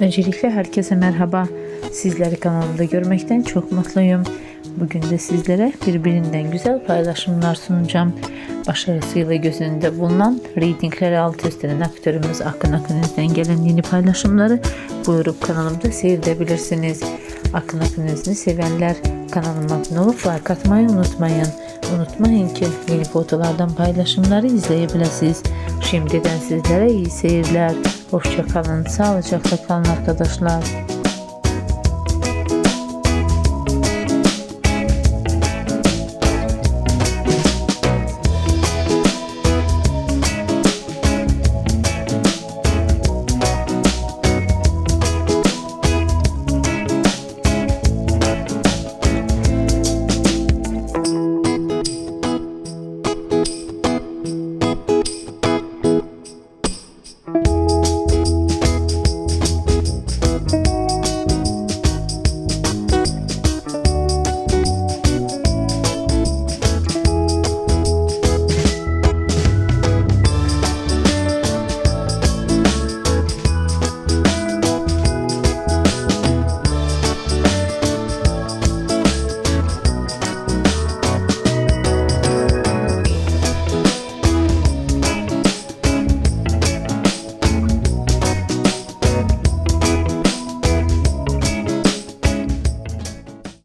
Öncelikle herkese merhaba. Sizleri kanalımda görmekten çok mutluyum. Bugün de sizlere birbirinden güzel paylaşımlar sunacağım. Başarısıyla göz önünde bulunan reytingleri alt üstünen aktörümüz Akın Akın Özden gelen yeni paylaşımları buyurup kanalımda seyredebilirsiniz. Akın Akın Özden'i sevenler kanalıma abone olup like atmayı unutmayın. Unutmayın ki yeni fotolardan paylaşımları izleyebilirsiniz. Şimdiden sizlere iyi seyirler. Hoşça kalın, sağlıcakla kalın arkadaşlar.